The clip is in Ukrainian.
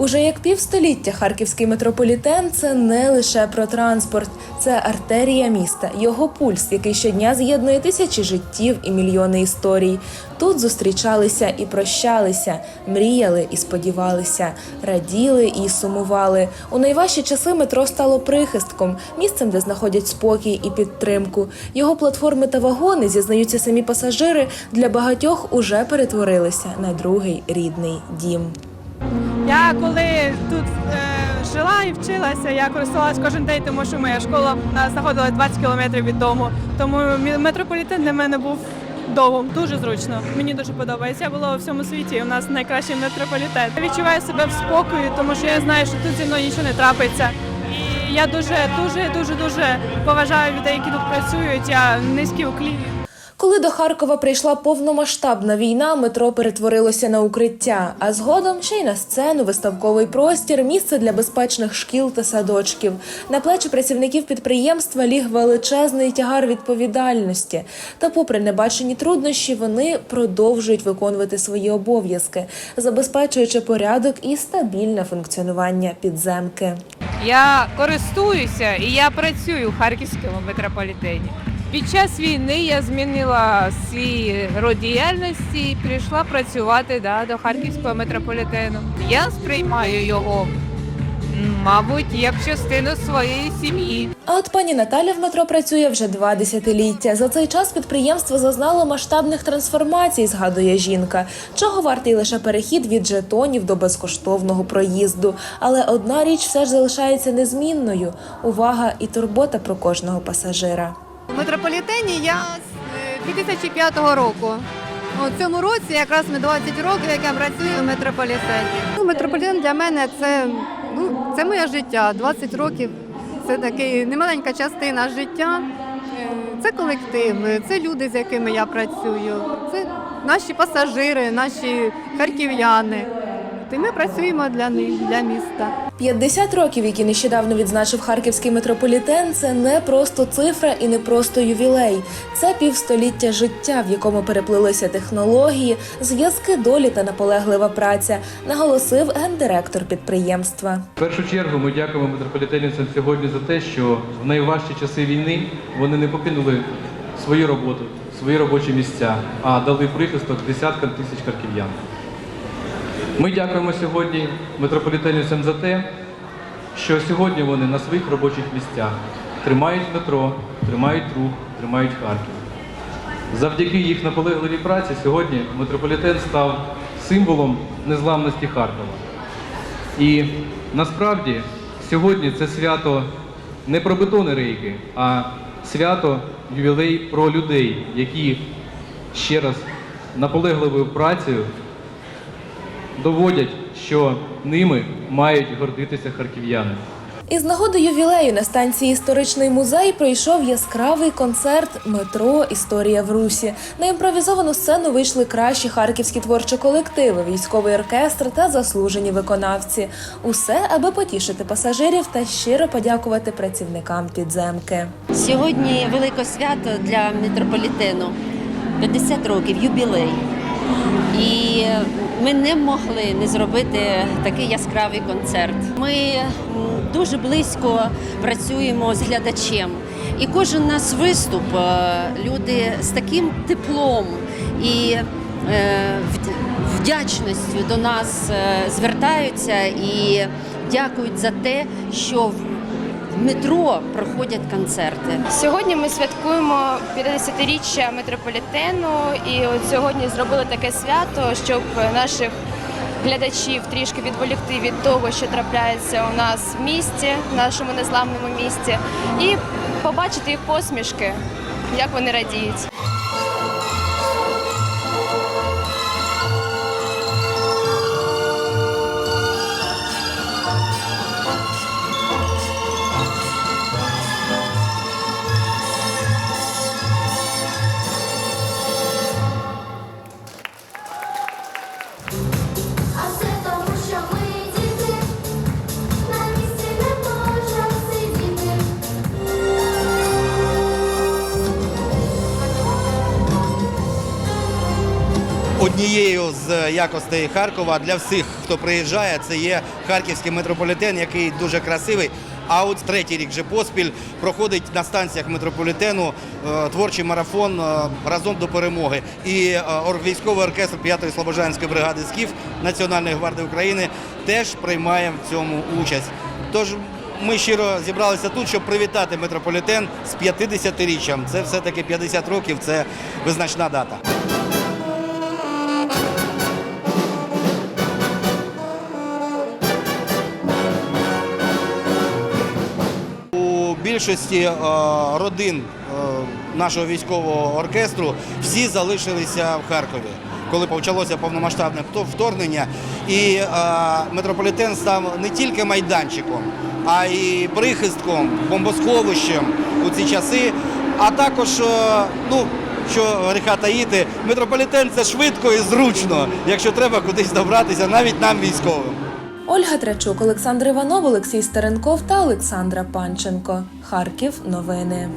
Уже як півстоліття харківський метрополітен це не лише про транспорт, це артерія міста, його пульс, який щодня з'єднує тисячі життів і мільйони історій. Тут зустрічалися і прощалися, мріяли і сподівалися, раділи і сумували. У найважчі часи метро стало прихистком, місцем, де знаходять спокій і підтримку. Його платформи та вагони, зізнаються самі пасажири, для багатьох уже перетворилися на другий рідний дім. Я коли тут е, жила і вчилася, я користувалась кожен день, тому що моя школа вона знаходилась 20 кілометрів від дому. Тому метрополітен для мене був домом. Дуже зручно. Мені дуже подобається. Я була у всьому світі. У нас найкращий метрополітен. Я відчуваю себе в спокої, тому що я знаю, що тут зі мною нічого не трапиться. І я дуже, дуже, дуже, дуже поважаю людей, які тут працюють. Я низький уклін. Коли до Харкова прийшла повномасштабна війна, метро перетворилося на укриття, а згодом ще й на сцену, виставковий простір, місце для безпечних шкіл та садочків. На плечі працівників підприємства ліг величезний тягар відповідальності. Та, попри небачені труднощі, вони продовжують виконувати свої обов'язки, забезпечуючи порядок і стабільне функціонування підземки. Я користуюся і я працюю у харківському метрополітені. Під час війни я змінила свій род діяльності і прийшла працювати да, до харківського метрополітену. Я сприймаю його, мабуть, як частину своєї сім'ї. А от пані Наталя в метро працює вже два десятиліття. За цей час підприємство зазнало масштабних трансформацій, згадує жінка. Чого вартий лише перехід від жетонів до безкоштовного проїзду. Але одна річ все ж залишається незмінною: увага і турбота про кожного пасажира. У метрополітені я з е, 2005 року. У цьому році якраз ми 20 років, як я працюю у метрополітені. Ну, метрополітен для мене це, ну, це моє життя. 20 років це така немаленька частина життя. Е, Це колектив, це люди, з якими я працюю, це наші пасажири, наші харків'яни. І ми працюємо для них, для міста. 50 років, які нещодавно відзначив харківський метрополітен, це не просто цифра і не просто ювілей. Це півстоліття життя, в якому переплилися технології, зв'язки долі та наполеглива праця, наголосив гендиректор підприємства. В першу чергу ми дякуємо метрополітенівцям сьогодні за те, що в найважчі часи війни вони не покинули свою роботу, свої робочі місця, а дали прихисток десяткам тисяч харків'ян. Ми дякуємо сьогодні метрополітенівцям за те, що сьогодні вони на своїх робочих місцях тримають метро, тримають рух, тримають Харків. Завдяки їх наполегливій праці сьогодні метрополітен став символом незламності Харкова. І насправді сьогодні це свято не про бетони рейки, а свято ювілей про людей, які ще раз наполегливою працею доводять, що ними мають гордитися харків'яни. Із нагоди ювілею на станції Історичний музей пройшов яскравий концерт Метро Історія в Русі. На імпровізовану сцену вийшли кращі харківські творчі колективи, військовий оркестр та заслужені виконавці. Усе, аби потішити пасажирів та щиро подякувати працівникам підземки. Сьогодні велике свято для метрополітену 50 років, юбілей. Ми не могли не зробити такий яскравий концерт. Ми дуже близько працюємо з глядачем. І кожен наш виступ е, люди з таким теплом і е, вдячністю до нас е, звертаються і дякують за те, що в метро проходять концерти. Сьогодні ми святкуємо 50-річчя метрополітену, і от сьогодні зробили таке свято, щоб наших глядачів трішки відволікти від того, що трапляється у нас в місті, в нашому незламному місті, і побачити їх посмішки, як вони радіють. Однією з якостей Харкова для всіх, хто приїжджає, це є харківський метрополітен, який дуже красивий. А от третій рік вже поспіль проходить на станціях метрополітену е, творчий марафон е, разом до перемоги. І е, військовий оркестр 5-ї Слобожанської бригади СКІФ Національної гвардії України теж приймає в цьому участь. Тож ми щиро зібралися тут, щоб привітати метрополітен з 50-річчям. Це все-таки 50 років, це визначна дата. Більшості е, родин е, нашого військового оркестру всі залишилися в Харкові, коли почалося повномасштабне вторгнення. І е, метрополітен став не тільки майданчиком, а й прихистком, бомбосховищем у ці часи. А також, ну що гріха таїти, метрополітен це швидко і зручно, якщо треба кудись добратися, навіть нам військовим. Ольга Трачук, Олександр Іванов, Олексій Старенков та Олександра Панченко. Харків. Новини.